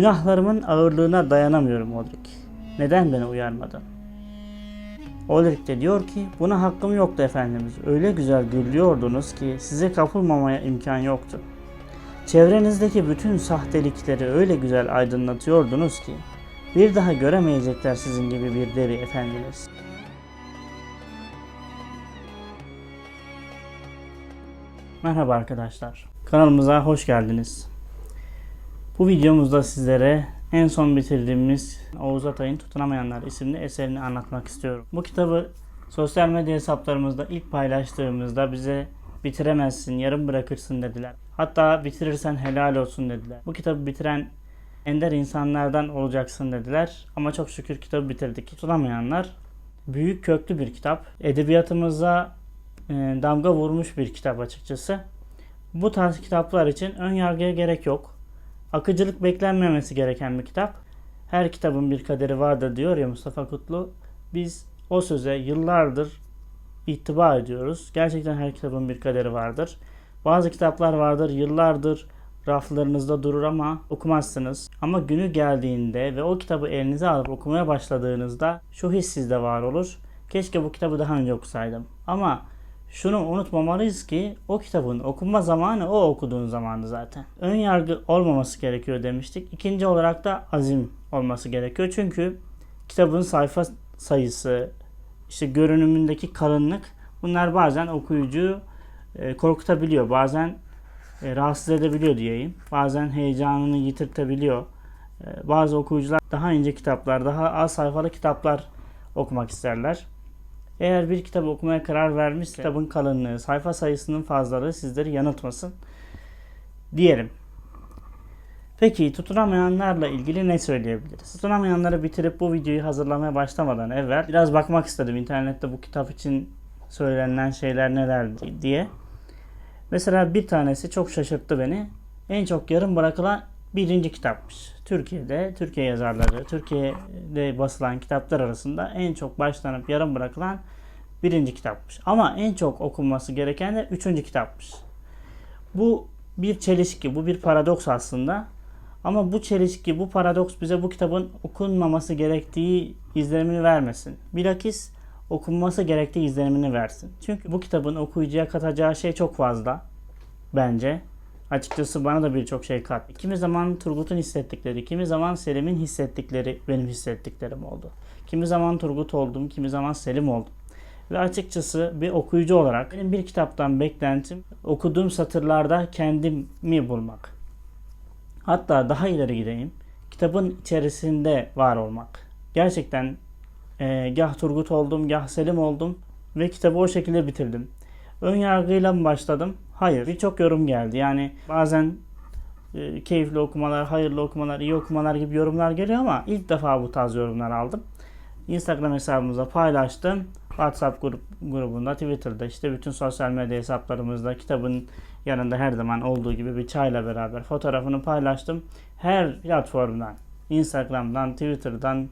Günahlarımın ağırlığına dayanamıyorum Odrik. Neden beni uyarmadın? Odrik de diyor ki buna hakkım yoktu efendimiz. Öyle güzel gürlüyordunuz ki size kapılmamaya imkan yoktu. Çevrenizdeki bütün sahtelikleri öyle güzel aydınlatıyordunuz ki bir daha göremeyecekler sizin gibi bir devi efendimiz. Merhaba arkadaşlar. Kanalımıza hoş geldiniz. Bu videomuzda sizlere en son bitirdiğimiz Oğuz Atay'ın Tutunamayanlar isimli eserini anlatmak istiyorum. Bu kitabı sosyal medya hesaplarımızda ilk paylaştığımızda bize bitiremezsin, yarım bırakırsın dediler. Hatta bitirirsen helal olsun dediler. Bu kitabı bitiren ender insanlardan olacaksın dediler. Ama çok şükür kitabı bitirdik. Tutunamayanlar büyük köklü bir kitap. Edebiyatımıza e, damga vurmuş bir kitap açıkçası. Bu tarz kitaplar için ön yargıya gerek yok. Akıcılık beklenmemesi gereken bir kitap. Her kitabın bir kaderi vardır diyor ya Mustafa Kutlu. Biz o söze yıllardır ittiba ediyoruz. Gerçekten her kitabın bir kaderi vardır. Bazı kitaplar vardır yıllardır raflarınızda durur ama okumazsınız. Ama günü geldiğinde ve o kitabı elinize alıp okumaya başladığınızda şu his sizde var olur. Keşke bu kitabı daha önce okusaydım. Ama şunu unutmamalıyız ki o kitabın okunma zamanı o okuduğun zamandı zaten. Ön yargı olmaması gerekiyor demiştik. İkinci olarak da azim olması gerekiyor. Çünkü kitabın sayfa sayısı, işte görünümündeki kalınlık bunlar bazen okuyucuyu e, korkutabiliyor. Bazen e, rahatsız edebiliyor diyeyim. Bazen heyecanını yitirtebiliyor. E, bazı okuyucular daha ince kitaplar, daha az sayfalı kitaplar okumak isterler. Eğer bir kitap okumaya karar vermişse kitabın kalınlığı, sayfa sayısının fazlalığı sizleri yanıltmasın diyelim. Peki tutunamayanlarla ilgili ne söyleyebiliriz? Tutunamayanları bitirip bu videoyu hazırlamaya başlamadan evvel biraz bakmak istedim internette bu kitap için söylenen şeyler neler diye. Mesela bir tanesi çok şaşırttı beni. En çok yarım bırakılan birinci kitapmış. Türkiye'de, Türkiye yazarları, Türkiye'de basılan kitaplar arasında en çok başlanıp yarım bırakılan birinci kitapmış. Ama en çok okunması gereken de üçüncü kitapmış. Bu bir çelişki, bu bir paradoks aslında. Ama bu çelişki, bu paradoks bize bu kitabın okunmaması gerektiği izlenimini vermesin. Bilakis okunması gerektiği izlenimini versin. Çünkü bu kitabın okuyucuya katacağı şey çok fazla bence. Açıkçası bana da birçok şey kattı. Kimi zaman Turgut'un hissettikleri, kimi zaman Selim'in hissettikleri benim hissettiklerim oldu. Kimi zaman Turgut oldum, kimi zaman Selim oldum. Ve açıkçası bir okuyucu olarak benim bir kitaptan beklentim okuduğum satırlarda kendimi bulmak. Hatta daha ileri gideyim. Kitabın içerisinde var olmak. Gerçekten e, gah Turgut oldum, gah Selim oldum ve kitabı o şekilde bitirdim. Ön yargıyla mı başladım? Hayır. Birçok yorum geldi. Yani bazen e, keyifli okumalar, hayırlı okumalar, iyi okumalar gibi yorumlar geliyor ama ilk defa bu tarz yorumlar aldım. Instagram hesabımıza paylaştım. WhatsApp grup, grubunda, Twitter'da işte bütün sosyal medya hesaplarımızda kitabın yanında her zaman olduğu gibi bir çayla beraber fotoğrafını paylaştım. Her platformdan, Instagram'dan, Twitter'dan,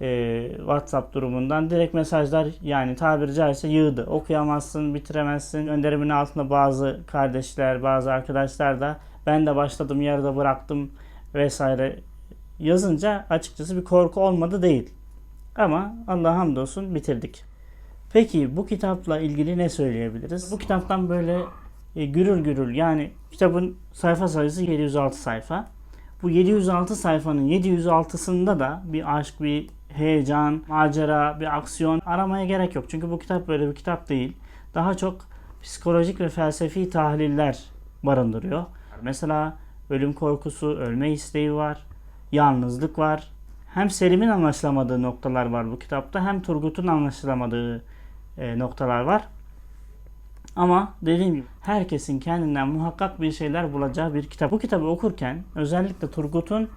e, WhatsApp durumundan direkt mesajlar yani tabiri caizse yığdı. Okuyamazsın, bitiremezsin. Gönderimin altında bazı kardeşler, bazı arkadaşlar da ben de başladım, yarıda bıraktım vesaire yazınca açıkçası bir korku olmadı değil. Ama Allah hamdolsun bitirdik. Peki bu kitapla ilgili ne söyleyebiliriz? Bu kitaptan böyle e, gürül gürül yani kitabın sayfa sayısı 706 sayfa. Bu 706 sayfanın 706'sında da bir aşk, bir heyecan, macera, bir aksiyon aramaya gerek yok. Çünkü bu kitap böyle bir kitap değil. Daha çok psikolojik ve felsefi tahliller barındırıyor. Mesela ölüm korkusu, ölme isteği var, yalnızlık var. Hem Selim'in anlaşılamadığı noktalar var bu kitapta hem Turgut'un anlaşılamadığı e, noktalar var. Ama dediğim gibi herkesin kendinden muhakkak bir şeyler bulacağı bir kitap. Bu kitabı okurken özellikle Turgut'un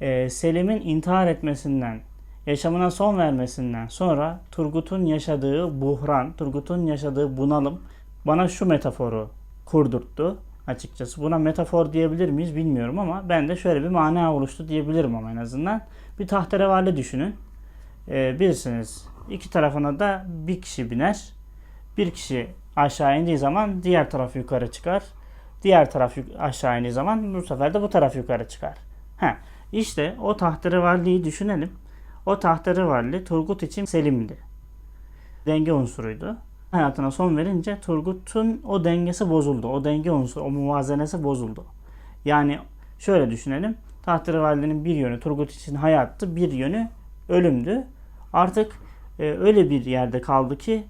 e, Selim'in intihar etmesinden, yaşamına son vermesinden sonra Turgut'un yaşadığı buhran, Turgut'un yaşadığı bunalım bana şu metaforu kurdurttu açıkçası. Buna metafor diyebilir miyiz bilmiyorum ama ben de şöyle bir mana oluştu diyebilirim ama en azından. Bir tahterevalli düşünün. E, bilirsiniz iki tarafına da bir kişi biner. Bir kişi aşağı indiği zaman diğer taraf yukarı çıkar. Diğer taraf aşağı indiği zaman bu sefer de bu taraf yukarı çıkar. Heh. İşte o tahterevalliyi düşünelim. O tahterevalli Turgut için Selim'di. Denge unsuruydu. Hayatına son verince Turgut'un o dengesi bozuldu. O denge unsuru, o muvazenesi bozuldu. Yani şöyle düşünelim. Tahterevalli'nin bir yönü Turgut için hayattı, bir yönü ölümdü. Artık e, öyle bir yerde kaldı ki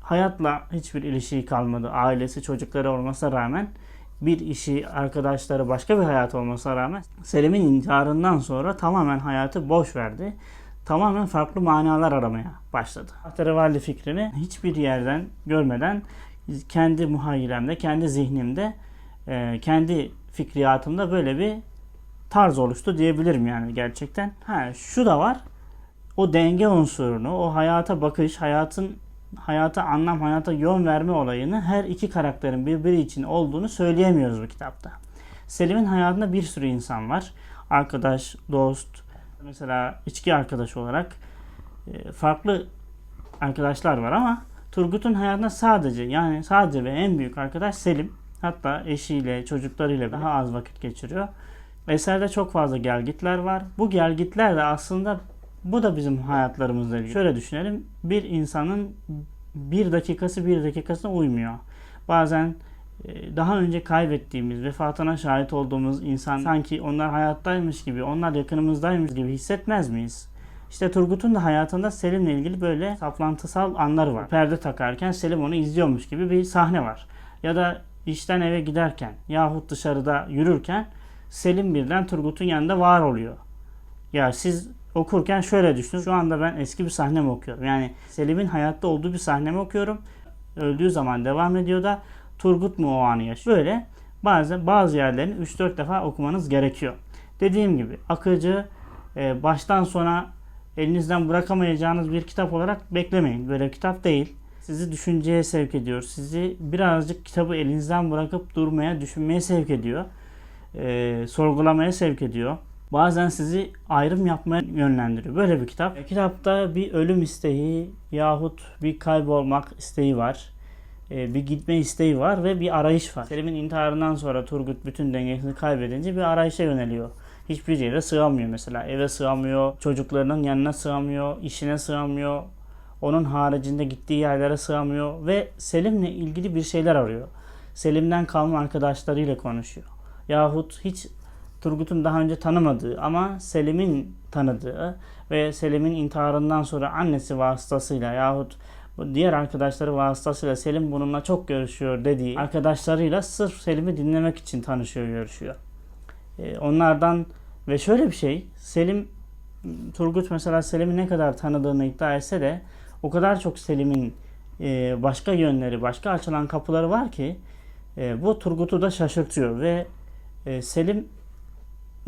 hayatla hiçbir ilişiği kalmadı. Ailesi, çocukları olmasına rağmen bir işi, arkadaşları, başka bir hayat olmasına rağmen Selim'in intiharından sonra tamamen hayatı boş verdi. Tamamen farklı manalar aramaya başladı. Tahterevalli fikrini hiçbir yerden görmeden kendi muhayyiremde, kendi zihnimde, e, kendi fikriyatımda böyle bir tarz oluştu diyebilirim yani gerçekten. Ha şu da var. O denge unsurunu, o hayata bakış, hayatın hayata anlam, hayata yön verme olayını her iki karakterin birbiri için olduğunu söyleyemiyoruz bu kitapta. Selim'in hayatında bir sürü insan var. Arkadaş, dost, mesela içki arkadaşı olarak e, farklı arkadaşlar var ama Turgut'un hayatında sadece yani sadece ve en büyük arkadaş Selim. Hatta eşiyle, çocuklarıyla daha az vakit geçiriyor. Eserde çok fazla gelgitler var. Bu gelgitler de aslında bu da bizim hayatlarımızda ilgili. Şöyle düşünelim. Bir insanın bir dakikası bir dakikasına uymuyor. Bazen e, daha önce kaybettiğimiz, vefatına şahit olduğumuz insan sanki onlar hayattaymış gibi, onlar yakınımızdaymış gibi hissetmez miyiz? İşte Turgut'un da hayatında Selim'le ilgili böyle saplantısal anlar var. Perde takarken Selim onu izliyormuş gibi bir sahne var. Ya da işten eve giderken yahut dışarıda yürürken Selim birden Turgut'un yanında var oluyor. Ya siz okurken şöyle düşünün. Şu anda ben eski bir sahnemi okuyorum. Yani Selim'in hayatta olduğu bir sahnemi okuyorum. Öldüğü zaman devam ediyor da Turgut mu o anı yaşıyor? Böyle bazen bazı yerlerini 3-4 defa okumanız gerekiyor. Dediğim gibi akıcı e, baştan sona elinizden bırakamayacağınız bir kitap olarak beklemeyin. Böyle kitap değil. Sizi düşünceye sevk ediyor. Sizi birazcık kitabı elinizden bırakıp durmaya, düşünmeye sevk ediyor. E, sorgulamaya sevk ediyor. Bazen sizi ayrım yapmaya yönlendiriyor. Böyle bir kitap. E, kitapta bir ölüm isteği yahut bir kaybolmak isteği var. E, bir gitme isteği var ve bir arayış var. Selim'in intiharından sonra Turgut bütün dengesini kaybedince bir arayışa yöneliyor. Hiçbir yere sığamıyor mesela. Eve sığamıyor, çocuklarının yanına sığamıyor, işine sığamıyor. Onun haricinde gittiği yerlere sığamıyor ve Selim'le ilgili bir şeyler arıyor. Selim'den kalma arkadaşlarıyla konuşuyor. Yahut hiç Turgut'un daha önce tanımadığı ama Selim'in tanıdığı ve Selim'in intiharından sonra annesi vasıtasıyla yahut diğer arkadaşları vasıtasıyla Selim bununla çok görüşüyor dediği arkadaşlarıyla sırf Selim'i dinlemek için tanışıyor, görüşüyor. Ee, onlardan ve şöyle bir şey, Selim Turgut mesela Selim'i ne kadar tanıdığını iddia etse de o kadar çok Selim'in e, başka yönleri, başka açılan kapıları var ki e, bu Turgut'u da şaşırtıyor ve e, Selim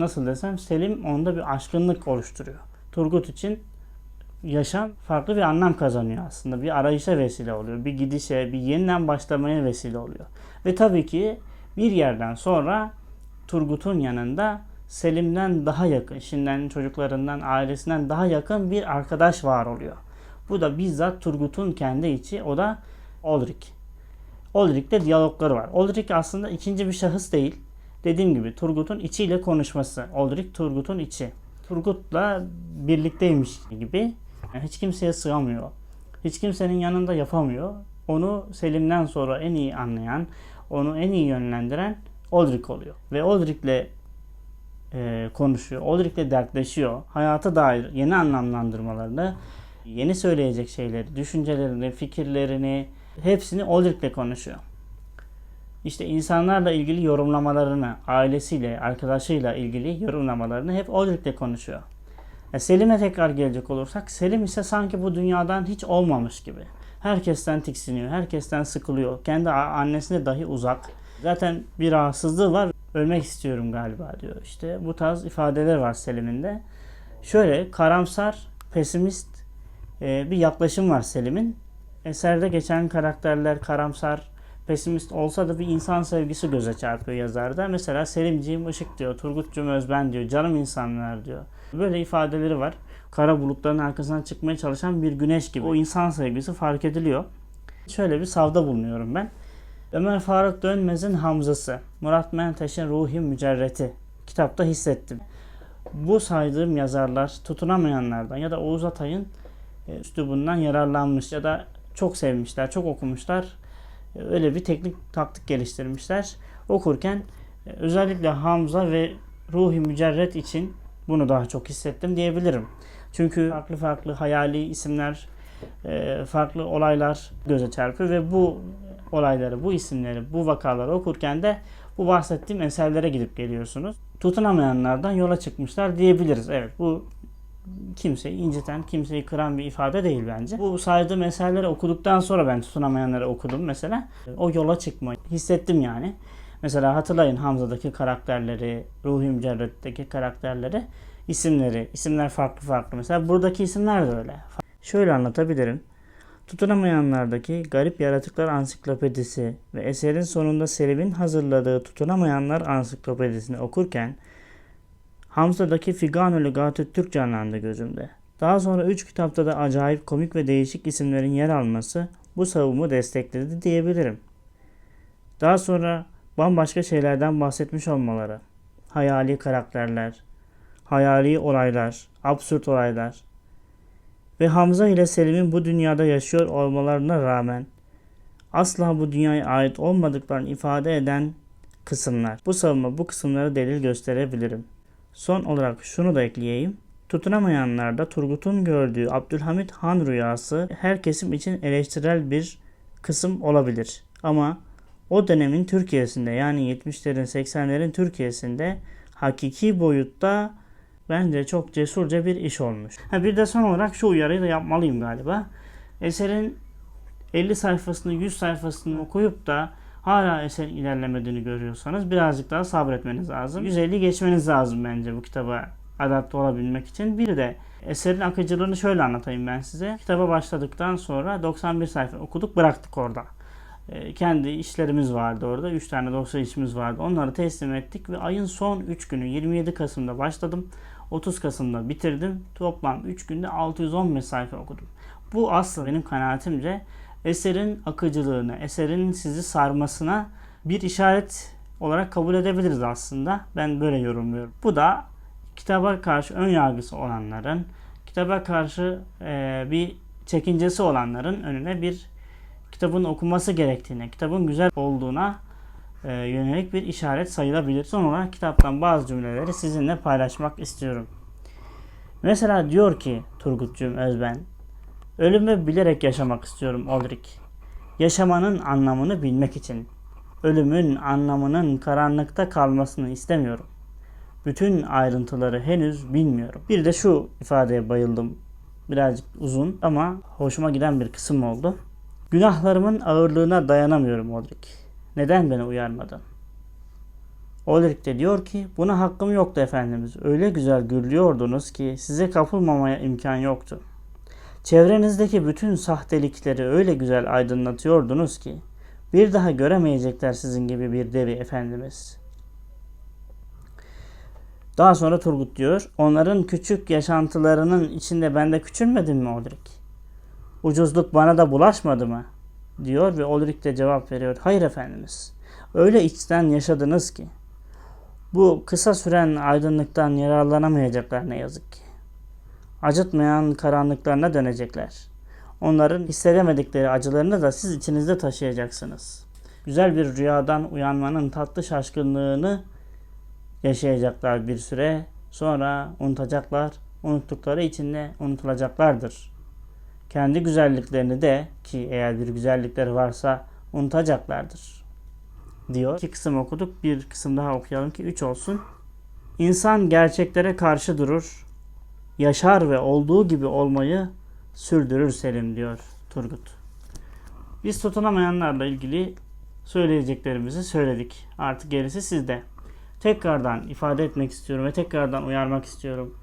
nasıl desem Selim onda bir aşkınlık oluşturuyor. Turgut için yaşam farklı bir anlam kazanıyor aslında. Bir arayışa vesile oluyor. Bir gidişe, bir yeniden başlamaya vesile oluyor. Ve tabii ki bir yerden sonra Turgut'un yanında Selim'den daha yakın, eşinden, çocuklarından, ailesinden daha yakın bir arkadaş var oluyor. Bu da bizzat Turgut'un kendi içi, o da Ulrich. Ulrich'te diyalogları var. Ulrich aslında ikinci bir şahıs değil. Dediğim gibi Turgut'un içiyle konuşması. Ulrich Turgut'un içi. Turgut'la birlikteymiş gibi. Yani hiç kimseye sığamıyor. Hiç kimsenin yanında yapamıyor. Onu Selim'den sonra en iyi anlayan, onu en iyi yönlendiren Ulrich oluyor. Ve Ulrich'le e, konuşuyor. Ulrich'le dertleşiyor. Hayata dair yeni anlamlandırmalarını, yeni söyleyecek şeyleri, düşüncelerini, fikirlerini hepsini Ulrich'le konuşuyor. İşte insanlarla ilgili yorumlamalarını, ailesiyle, arkadaşıyla ilgili yorumlamalarını hep Ulrich'le konuşuyor. E Selim'e tekrar gelecek olursak, Selim ise sanki bu dünyadan hiç olmamış gibi. Herkesten tiksiniyor, herkesten sıkılıyor. Kendi annesine dahi uzak. Zaten bir rahatsızlığı var. Ölmek istiyorum galiba diyor. İşte bu tarz ifadeler var Selim'in de. Şöyle karamsar, pesimist e, bir yaklaşım var Selim'in. Eserde geçen karakterler karamsar, pesimist olsa da bir insan sevgisi göze çarpıyor yazarda. Mesela Selimciğim ışık diyor, Turgutcuğum özben diyor, canım insanlar diyor. Böyle ifadeleri var. Kara bulutların arkasından çıkmaya çalışan bir güneş gibi. O insan sevgisi fark ediliyor. Şöyle bir savda bulunuyorum ben. Ömer Faruk Dönmez'in Hamzası, Murat Menteş'in Ruhi Mücerreti kitapta hissettim. bu saydığım yazarlar tutunamayanlardan ya da Oğuz Atay'ın e, üslubundan yararlanmış ya da çok sevmişler, çok okumuşlar. Öyle bir teknik taktik geliştirmişler. Okurken e, özellikle Hamza ve Ruhi Mücerret için bunu daha çok hissettim diyebilirim. Çünkü farklı farklı hayali isimler, e, farklı olaylar göze çarpıyor ve bu olayları, bu isimleri, bu vakaları okurken de bu bahsettiğim eserlere gidip geliyorsunuz. Tutunamayanlardan yola çıkmışlar diyebiliriz. Evet bu kimseyi inciten, kimseyi kıran bir ifade değil bence. Bu saydığım eserleri okuduktan sonra ben tutunamayanları okudum mesela. O yola çıkma hissettim yani. Mesela hatırlayın Hamza'daki karakterleri, Ruhi Mücerret'teki karakterleri, isimleri, isimler farklı farklı. Mesela buradaki isimler de öyle. Şöyle anlatabilirim. Tutunamayanlardaki Garip Yaratıklar Ansiklopedisi ve eserin sonunda Selim'in hazırladığı Tutunamayanlar Ansiklopedisini okurken Hamza'daki Figanül Gatü Türk canlandı gözümde. Daha sonra üç kitapta da acayip komik ve değişik isimlerin yer alması bu savumu destekledi diyebilirim. Daha sonra bambaşka şeylerden bahsetmiş olmaları, hayali karakterler, hayali olaylar, absürt olaylar ve Hamza ile Selim'in bu dünyada yaşıyor olmalarına rağmen asla bu dünyaya ait olmadıklarını ifade eden kısımlar. Bu savunma bu kısımları delil gösterebilirim. Son olarak şunu da ekleyeyim. Tutunamayanlarda Turgut'un gördüğü Abdülhamit Han rüyası her kesim için eleştirel bir kısım olabilir. Ama o dönemin Türkiye'sinde yani 70'lerin 80'lerin Türkiye'sinde hakiki boyutta bence çok cesurca bir iş olmuş. Ha bir de son olarak şu uyarıyı da yapmalıyım galiba. Eserin 50 sayfasını 100 sayfasını okuyup da hala eserin ilerlemediğini görüyorsanız birazcık daha sabretmeniz lazım. 150 geçmeniz lazım bence bu kitaba adapte olabilmek için. Bir de eserin akıcılığını şöyle anlatayım ben size. Kitaba başladıktan sonra 91 sayfa okuduk bıraktık orada. Ee, kendi işlerimiz vardı orada. 3 tane dosya işimiz vardı. Onları teslim ettik ve ayın son 3 günü 27 Kasım'da başladım. 30 Kasım'da bitirdim. Toplam 3 günde 615 sayfa okudum. Bu aslında benim kanaatimce eserin akıcılığını, eserin sizi sarmasına bir işaret olarak kabul edebiliriz aslında. Ben böyle yorumluyorum. Bu da kitaba karşı ön yargısı olanların, kitaba karşı e, bir çekincesi olanların önüne bir kitabın okunması gerektiğine, kitabın güzel olduğuna e, yönelik bir işaret sayılabilir. Son olarak kitaptan bazı cümleleri sizinle paylaşmak istiyorum. Mesela diyor ki Turgutcuğum Özben, Ölümü bilerek yaşamak istiyorum Aldrich. Yaşamanın anlamını bilmek için. Ölümün anlamının karanlıkta kalmasını istemiyorum. Bütün ayrıntıları henüz bilmiyorum. Bir de şu ifadeye bayıldım. Birazcık uzun ama hoşuma giden bir kısım oldu. Günahlarımın ağırlığına dayanamıyorum Aldrich. Neden beni uyarmadın? Ulrich de diyor ki buna hakkım yoktu efendimiz. Öyle güzel gürlüyordunuz ki size kapılmamaya imkan yoktu. Çevrenizdeki bütün sahtelikleri öyle güzel aydınlatıyordunuz ki bir daha göremeyecekler sizin gibi bir devi efendimiz. Daha sonra Turgut diyor, onların küçük yaşantılarının içinde ben de küçülmedim mi Ulrich? Ucuzluk bana da bulaşmadı mı? diyor ve Ulrich de cevap veriyor, hayır efendimiz. Öyle içten yaşadınız ki bu kısa süren aydınlıktan yararlanamayacaklar ne yazık ki acıtmayan karanlıklarına dönecekler. Onların hissedemedikleri acılarını da siz içinizde taşıyacaksınız. Güzel bir rüyadan uyanmanın tatlı şaşkınlığını yaşayacaklar bir süre. Sonra unutacaklar. Unuttukları içinde unutulacaklardır. Kendi güzelliklerini de ki eğer bir güzellikleri varsa unutacaklardır. Diyor. İki kısım okuduk. Bir kısım daha okuyalım ki üç olsun. İnsan gerçeklere karşı durur yaşar ve olduğu gibi olmayı sürdürür Selim diyor Turgut. Biz tutunamayanlarla ilgili söyleyeceklerimizi söyledik. Artık gerisi sizde. Tekrardan ifade etmek istiyorum ve tekrardan uyarmak istiyorum.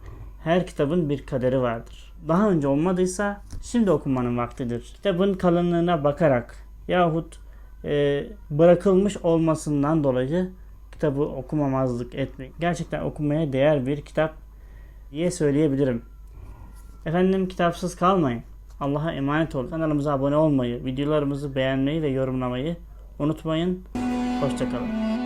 Her kitabın bir kaderi vardır. Daha önce olmadıysa şimdi okumanın vaktidir. Kitabın kalınlığına bakarak yahut e, bırakılmış olmasından dolayı kitabı okumamazlık etmeyin. Gerçekten okumaya değer bir kitap diye söyleyebilirim. Efendim kitapsız kalmayın. Allah'a emanet olun. Kanalımıza abone olmayı, videolarımızı beğenmeyi ve yorumlamayı unutmayın. Hoşçakalın.